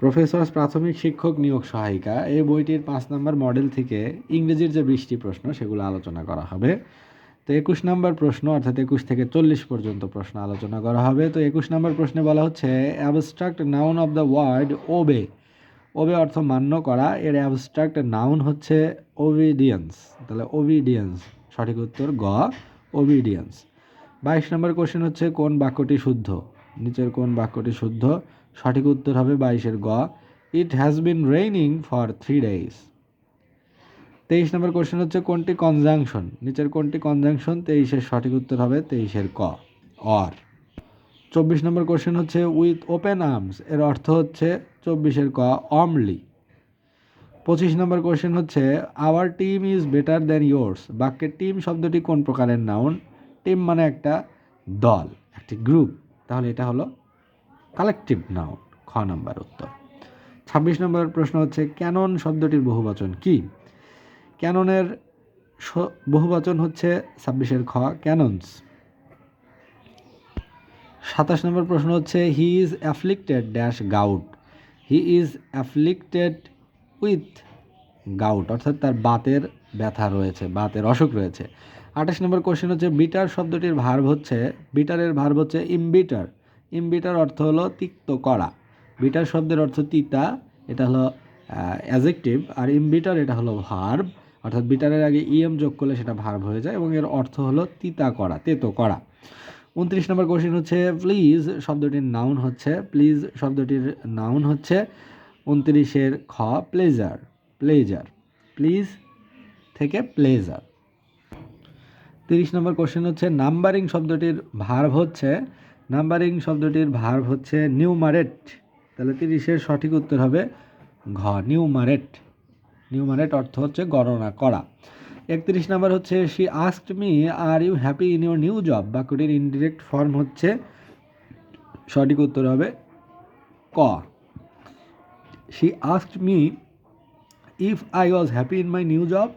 Professor, প্রাথমিক শিক্ষক, নিয়োগ সহায়িকা, এই বইটির পাঁচ নম্বর মডেল থেকে ইংরেজির যে বৃষ্টি প্রশ্ন, সেগুলো আলোচনা করা হবে। তো একুশ নম্বর প্রশ্ন, অর্থাৎ একুশ থেকে চল্লিশ পর্যন্ত প্রশ্ন আলোচনা করা হবে। তো একুশ নম্বর প্রশ্নে বলা হচ্ছে abstract noun of the word obey obey অর্থ মান্য করা। এর অ্যাবস্ট্রাক্ট নাউন হচ্ছে ওবিডিয়েন্স তাহলে ওবিডিয়েন্স সঠিক উত্তর গ ওবিডিয়েন্স বাইশ নম্বর কোশ্চেন হচ্ছে, কোন বাক্যটি শুদ্ধ? নিচের কোন বাক্যটি শুদ্ধ? সঠিক উত্তর হবে বাইশের গ। It has been raining for three days তেইশ নম্বর কোশ্চেন হচ্ছে কোনটি কনজাংশন নিচের কোনটি কনজাংশন তেইশের সঠিক উত্তর হবে তেইশের ক। অর চব্বিশ নম্বর কোশ্চেন হচ্ছে উইথ ওপেন আর্মস এর অর্থ হচ্ছে চব্বিশের ক, অমলি। পঁচিশ নম্বর কোশ্চেন হচ্ছে our team is better than yours বাক্যের টিম শব্দটি কোন প্রকারের নাউন টিম মানে একটা দল, একটি গ্রুপ তাহলে এটা হলো কালেকটিভ নাউন খ নম্বর উত্তর। ছাব্বিশ নম্বর প্রশ্ন হচ্ছে, ক্যানন শব্দটির বহুবচন কি? ক্যাননের বহুবচন হচ্ছে ছাব্বিশের খ, ক্যাননস। সাতাশ নম্বর প্রশ্ন হচ্ছে, he is afflicted dash gout. He is afflicted with gout, অর্থাৎ তার বাতের ব্যথা রয়েছে, বাতের অসুখ রয়েছে। আঠাশ নম্বর কোশ্চেন হচ্ছে, বিটার শব্দটির ভার্ব হচ্ছে, বিটারের ভার্ব হচ্ছে ইমবিটার। ইমবিটার অর্থ হলো তিক্ত করা। বিটার শব্দের অর্থ তিতা, এটা হলো অ্যাজেক্টিভ আর ইমবিটার এটা হলো ভার্ব অর্থাৎ বিটারের আগে ইএম যোগ করলে সেটা ভার্ব হয়ে যায়, এবং এর অর্থ হলো তিতা করা, তেতো করা। উনত্রিশ নম্বর কোশ্চেন হচ্ছে প্লিজ শব্দটির নাউন হচ্ছে প্লিজ শব্দটির নাউন হচ্ছে উনত্রিশের খ প্লেজার প্লেজার প্লিজ থেকে প্লেজার তিরিশ নম্বর কোশ্চেন হচ্ছে নাম্বারিং শব্দটির ভার্ব হচ্ছে নাম্বারিং শব্দটির ভার্ব হচ্ছে নিউমারেট তাহলে তিরিশের সঠিক উত্তর হবে ঘ নিউমারেট নিউমারেট অর্থ হচ্ছে গণনা করা। একত্রিশ নাম্বার হচ্ছে she asked me are you happy in your new job বাক্যটির ইনডিরেক্ট ফর্ম হচ্ছে, সঠিক উত্তর হবে ক। She asked me if I was happy in my new job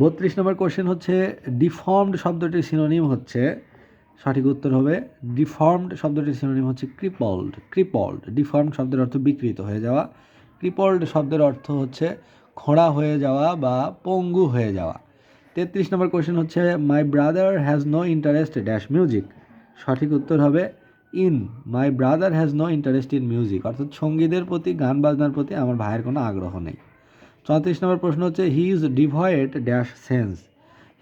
বত্রিশ নম্বর কোশ্চেন হচ্ছে ডিফর্মড শব্দটির সিনোনিম হচ্ছে সঠিক উত্তর হবে ডিফর্মড শব্দটির সিনোনিম হচ্ছে ক্রিপল্ড ক্রিপল্ড ডিফর্মড শব্দের অর্থ বিকৃত হয়ে যাওয়া। ক্রিপল্ড শব্দের অর্থ হচ্ছে খোঁড়া হয়ে যাওয়া বা পঙ্গু হয়ে যাওয়া। তেত্রিশ নম্বর কোশ্চেন হচ্ছে my brother has no interest dash music সঠিক উত্তর হবে in. My brother has no interest in music অর্থাৎ সঙ্গীতের প্রতি, গান বাজনার প্রতি আমার ভাইয়ের কোনো আগ্রহ নেই। চৌত্রিশ নম্বর প্রশ্ন হচ্ছে he is devoid dash sense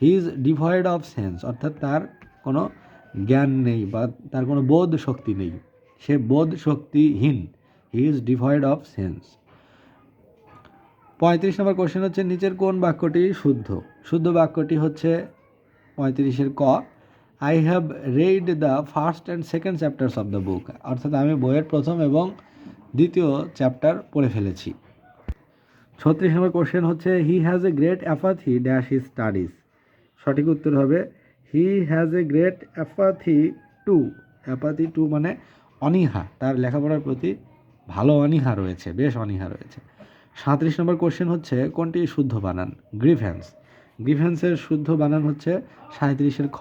he is devoid of sense অর্থাৎ তার কোনো জ্ঞান নেই বা তার কোনো বোধ শক্তি নেই। সে বোধ শক্তিহীন। He is devoid of sense পঁয়ত্রিশ নম্বর কোশ্চেন হচ্ছে, নিচের কোন বাক্যটি শুদ্ধ? শুদ্ধ বাক্যটি হচ্ছে পঁয়ত্রিশের ক I have read the first and second chapters of the book অর্থাৎ আমি বইয়ের প্রথম এবং দ্বিতীয় চ্যাপ্টার পড়ে ফেলেছি। ছত্রিশ নম্বর কোশ্চেন হচ্ছে he has a great apathy dash he studies সঠিক উত্তর হবে he has a great apathy to apathy to মানে অনীহা। তার লেখাপড়ার প্রতি ভালো অনীহা রয়েছে, বেশ অনীহা রয়েছে। সাঁত্রিশ নম্বর কোশ্চেন হচ্ছে, কোনটি শুদ্ধ বানান? গ্রিভেন্স গ্রিভেন্সের শুদ্ধ বানান হচ্ছে সাঁত্রিশের খ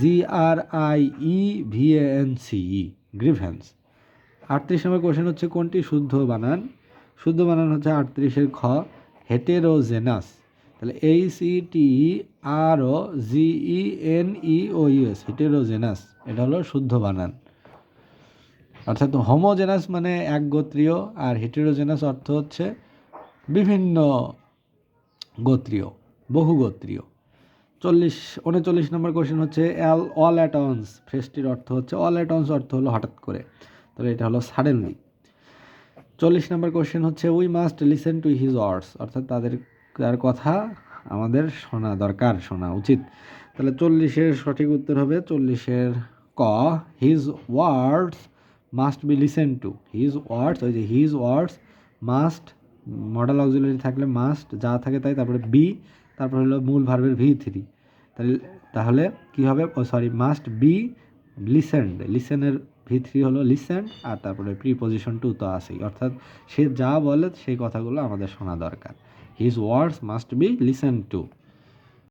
G R I E V N C E grievance আটত্রিশ নম্বর কোশ্চেন হচ্ছে, কোনটি শুদ্ধ বানান? শুদ্ধ বানান হচ্ছে আটত্রিশের খ হেটেরোজেনাস তাহলে H E T R O G E N E O U S heterogeneous এটা হলো শুদ্ধ বানান। অর্থাৎ হোমোজেনাস মানে একগোত্রীয় আর হিটেরোজেনাস অর্থ হচ্ছে বিভিন্ন গোত্রীয়, বহুগোত্রীয়। চল্লিশ, উনচল্লিশ নম্বর কোশ্চেন হচ্ছে অ্যাল অল অ্যাট অনস ফ্রেসটির অর্থ হচ্ছে অল অ্যাট অনস অর্থ হলো হঠাৎ করে। তাহলে এটা হলো সাডেনলি চল্লিশ নম্বর কোশ্চেন হচ্ছে we must listen to his words অর্থাৎ তাদের তার কথা আমাদের শোনা দরকার, শোনা উচিত। তাহলে চল্লিশের সঠিক উত্তর হবে চল্লিশের ক his words must be listen to his words ওই যে his words must modal auxiliary থাকলে মাস্ট যা থাকে তাই, তারপরে বি তারপর হলো মূল ভার্বের ভি থ্রি তাহলে তাহলে কী হবে? ও সরি মাস্ট বি লিসেন্ড লিসেনের ভি থ্রি হলো লিসেন্ড আর তারপরে প্রিপোজিশন টু তো আসেই অর্থাৎ সে যা বলে, সেই কথাগুলো আমাদের শোনা দরকার। His words must be listen to